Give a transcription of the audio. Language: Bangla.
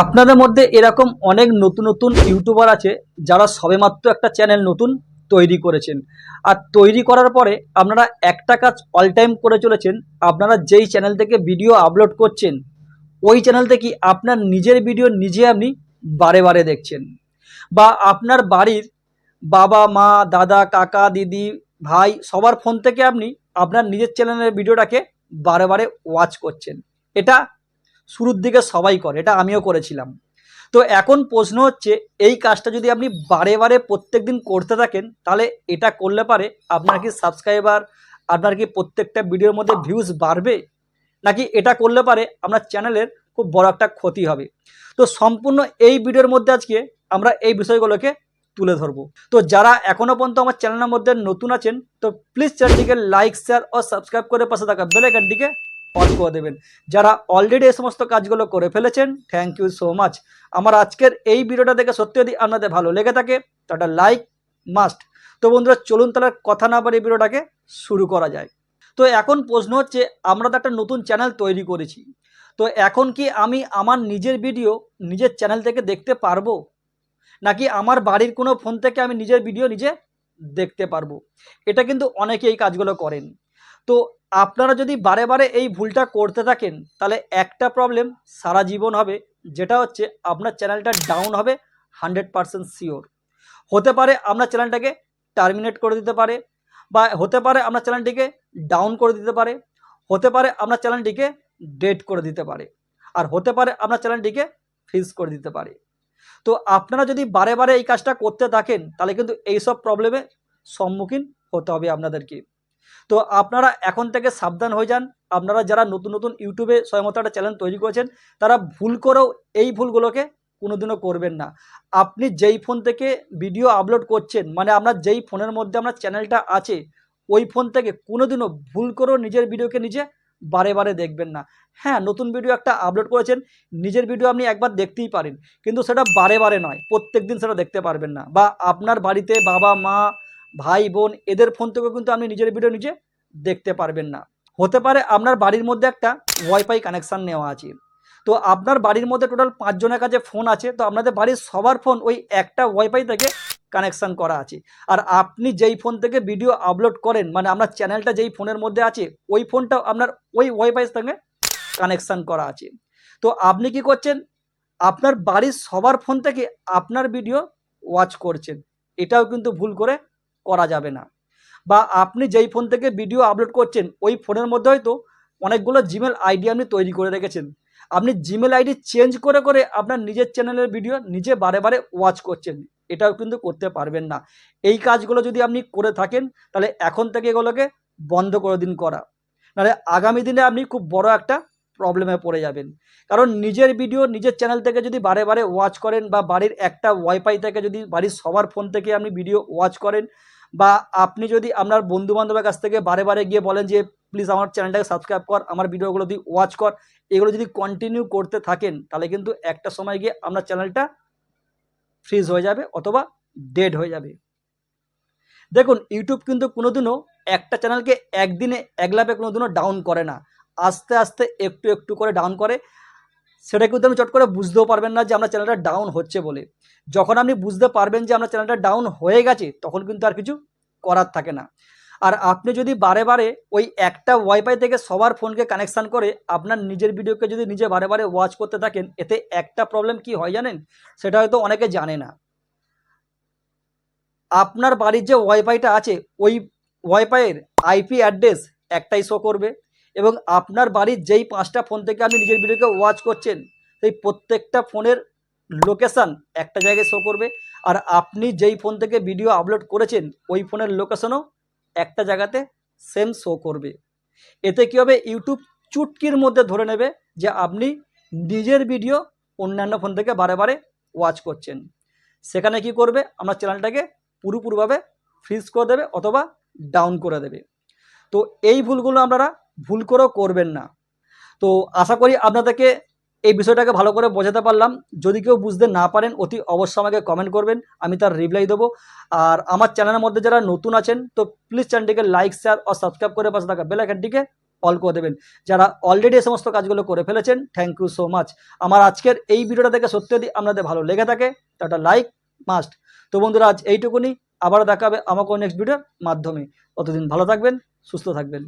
আপনাদের মধ্যে এরকম অনেক নতুন নতুন ইউটিউবার আছে যারা সবেমাত্র একটা চ্যানেল নতুন তৈরি করেছেন। আর তৈরি করার পরে আপনারা একটা কাজ অল টাইম করে চলেছেন, আপনারা যেই চ্যানেল থেকে ভিডিও আপলোড করছেন, ওই চ্যানেল থেকে আপনার নিজের ভিডিও নিজে আপনি বারে বারে দেখছেন। বা আপনার বাড়ির বাবা, মা, দাদা, কাকা, দিদি, ভাই সবার ফোন থেকে আপনি আপনার নিজের চ্যানেলের ভিডিওটাকে বারে বারে ওয়াচ করছেন। এটা শুরুর দিকে সবাই করে, এটা আমিও করেছিলাম। তো এখন প্রশ্ন হচ্ছে, এই কাজটা যদি আপনি বারে বারে প্রত্যেক দিন করতে থাকেন, তাহলে এটা করলে পারে আপনার কি সাবস্ক্রাইবার আপনার কি প্রত্যেকটা ভিডিওর মধ্যে ভিউজ বাড়বে? নাকি এটা করলে পারে আপনার চ্যানেলের খুব বড় একটা ক্ষতি হবে? তো সম্পূর্ণ এই ভিডিওর মধ্যে আজকে আমরা এই বিষয়গুলোকে তুলে ধরবো। তো যারা এখনও পর্যন্ত আমার চ্যানেলের মধ্যে নতুন আছেন, তো প্লিজ চ্যানেলটিকে লাইক শেয়ার ও সাবস্ক্রাইব করে পাশে থাকা বেলাইকানটিকে অন করে দেবেন। যারা অলরেডি এই সমস্ত কাজগুলো করে ফেলেছেন থ্যাংক ইউ সো মাচ আমার আজকের এই ভিডিওটা দেখে সত্যি যদি আপনাদের ভালো লেগে থাকে তো একটা লাইক মাস্ট তো বন্ধুরা, চলুন তাহলে কথা না পারে ভিডিওটাকে শুরু করা যায়। তো এখন প্রশ্ন হচ্ছে, আমরা তো একটা নতুন চ্যানেল তৈরি করেছি। তো এখন কি আমি আমার নিজের ভিডিও নিজের চ্যানেল থেকে দেখতে পারব? নাকি আমার বাড়ির কোনো ফোন থেকে আমি নিজের ভিডিও নিজে দেখতে পারব? এটা কিন্তু অনেকে এই কাজগুলো করেন। তো আপনারা যদি বারে বারে এই ভুলটা করতে থাকেন, তাহলে একটা প্রবলেম সারা জীবন হবে, যেটা হচ্ছে আপনার চ্যানেলটা ডাউন হবে হান্ড্রেড পারসেন্ট শিওর হতে পারে আপনার চ্যানেলটাকে টার্মিনেট করে দিতে পারে, বা হতে পারে আপনার চ্যানেলটিকে ডাউন করে দিতে পারে, হতে পারে আপনার চ্যানেলটিকে ডেট করে দিতে পারে, আর হতে পারে আপনার চ্যানেলটিকে ফিজ করে দিতে পারে। তো আপনারা যদি বারে বারে এই কাজটা করতে থাকেন, তাহলে কিন্তু এইসব প্রবলেমের সম্মুখীন হতে হবে আপনাদেরকে। তো আপনারা এখন থেকে সাবধান হয়ে যান। আপনারা যারা নতুন নতুন ইউটিউবে স্বয়মত একটা চ্যানেল তৈরি করেছেন, তারা ভুল করেও এই ভুলগুলোকে কোনোদিনও করবেন না। আপনি যেই ফোন থেকে ভিডিও আপলোড করছেন মানে আপনার যেই ফোনের মধ্যে আপনার চ্যানেলটা আছে, ওই ফোন থেকে কোনোদিনও ভুল করেও নিজের ভিডিওকে নিজে বারে বারে দেখবেন না। হ্যাঁ নতুন ভিডিও একটা আপলোড করেছেন, নিজের ভিডিও আপনি একবার দেখতেই পারেন। কিন্তু সেটা বারে বারে নয় প্রত্যেক দিন সেটা দেখতে পারবেন না। বা আপনার বাড়িতে বাবা, মা ভাই, বোন, এদের ফোন থেকেও কিন্তু আপনি নিজের ভিডিও নিজে দেখতে পারবেন না। হতে পারে আপনার বাড়ির মধ্যে একটা ওয়াইফাই কানেকশান নেওয়া আছে। তো আপনার বাড়ির মধ্যে টোটাল পাঁচজনের কাছে ফোন আছে, তো আপনাদের বাড়ির সবার ফোন ওই একটা ওয়াইফাই থেকে কানেকশান করা আছে। আর আপনি যেই ফোন থেকে ভিডিও আপলোড করেন মানে আপনার চ্যানেলটা যেই ফোনের মধ্যে আছে, ওই ফোনটাও আপনার ওই ওয়াইফাই সঙ্গে কানেকশান করা আছে। তো আপনি কি করছেন? আপনার বাড়ির সবার ফোন থেকে আপনার ভিডিও ওয়াচ করছেন। এটাও কিন্তু ভুল করে করা যাবে না। বা আপনি যেই ফোন থেকে ভিডিও আপলোড করছেন, ওই ফোনের মধ্যে হয়তো অনেকগুলো জিমেল আইডি আপনি তৈরি করে রেখেছেন। আপনি জিমেল আইডি চেঞ্জ করে করে আপনার নিজের চ্যানেলের ভিডিও নিজে বারে বারে ওয়াচ করছেন। এটাও কিন্তু করতে পারবেন না। এই কাজগুলো যদি আপনি করে থাকেন, তাহলে এখন থেকে এগুলোকে বন্ধ করে দিন করা। নাহলে আগামী দিনে আপনি খুব বড় একটা প্রবলেমে পড়ে যাবেন। কারণ নিজের ভিডিও নিজের চ্যানেল থেকে যদি বারে বারে ওয়াচ করেন বা বাড়ির একটা ওয়াইফাই থেকে যদি বাড়ির সবার ফোন থেকে আপনি ভিডিও ওয়াচ করেন বা আপনি যদি আপনার বন্ধু বান্ধবের কাছ থেকে বারে বারে গিয়ে বলেন যে প্লিজ আমার চ্যানেলটাকে সাবস্ক্রাইব কর, আমার ভিডিওগুলো দিয়ে ওয়াচ কর। এগুলো যদি কন্টিনিউ করতে থাকেন, তাহলে কিন্তু একটা সময় গিয়ে আপনার চ্যানেলটা ফ্রিজ হয়ে যাবে অথবা ডেড হয়ে যাবে। দেখুন ইউটিউব কিন্তু কোনোদিনও একটা চ্যানেলকে একদিনে একলাপে কোনোদিনও ডাউন করে না। আস্তে আস্তে একটু একটু করে ডাউন করে। সেটা কিন্তু আপনি চট করে বুঝতেও পারবেন না যে আপনার চ্যানেলটা ডাউন হচ্ছে বলে। যখন আপনি বুঝতে পারবেন যে আপনার চ্যানেলটা ডাউন হয়ে গেছে, তখন কিন্তু আর কিছু করার থাকে না। আর আপনি যদি বারে বারে ওই একটা ওয়াইফাই থেকে সবার ফোনকে কানেকশান করে আপনার নিজের ভিডিওকে যদি নিজে বারে বারে ওয়াচ করতে থাকেন, এতে একটা প্রবলেম কি হয় জানেন? সেটা হয়তো অনেকে জানে না। আপনার বাড়ির যে ওয়াইফাইটা আছে, ওই ওয়াইফাইয়ের আইপি অ্যাড্রেস একটাই শো করবে। এবং আপনার বাড়ির যেই পাঁচটা ফোন থেকে আপনি নিজের ভিডিওকে ওয়াচ করছেন, সেই প্রত্যেকটা ফোনের লোকেশান একটা জায়গায় শো করবে। আর আপনি যেই ফোন থেকে ভিডিও আপলোড করেছেন, ওই ফোনের লোকেশনও একটা জায়গাতে সেম শো করবে। এতে কী হবে? ইউটিউব চুটকির মধ্যে ধরে নেবে যে আপনি নিজের ভিডিও অন্যান্য ফোন থেকে বারে বারে ওয়াচ করছেন। সেখানে কি করবে? আপনার চ্যানেলটাকে পুরোপুরিভাবে ফ্রিজ করে দেবে অথবা ডাউন করে দেবে। তো এই ভুলগুলো আপনারা ভুল করেও করবেন না। তো আশা করি আপনাদেরকে এই বিষয়টাকে ভালো করে বোঝাতে পারলাম। যদি কেউ বুঝতে না পারেন, অতি অবশ্যই আমাকে কমেন্ট করবেন, আমি তার রিপ্লাই দেবো। আর আমার চ্যানেলের মধ্যে যারা নতুন আছেন, তো প্লিজ চ্যানেলটিকে লাইক শেয়ার ও সাবস্ক্রাইব করে পাশে থাকা বেল আইকনটিকে অল করে দেবেন। যারা অলরেডি এই সমস্ত কাজগুলো করে ফেলেছেন থ্যাংক ইউ সো মাচ আমার আজকের এই ভিডিওটা দেখে সত্যি যদি আপনাদের ভালো লেগে থাকে তা একটা লাইক মাস্ট তো বন্ধুরা, আজ এইটুকুনি। আবার দেখা হবে আমাকে নেক্সট ভিডিওর মাধ্যমে। ততদিন ভালো থাকবেন, সুস্থ থাকবেন।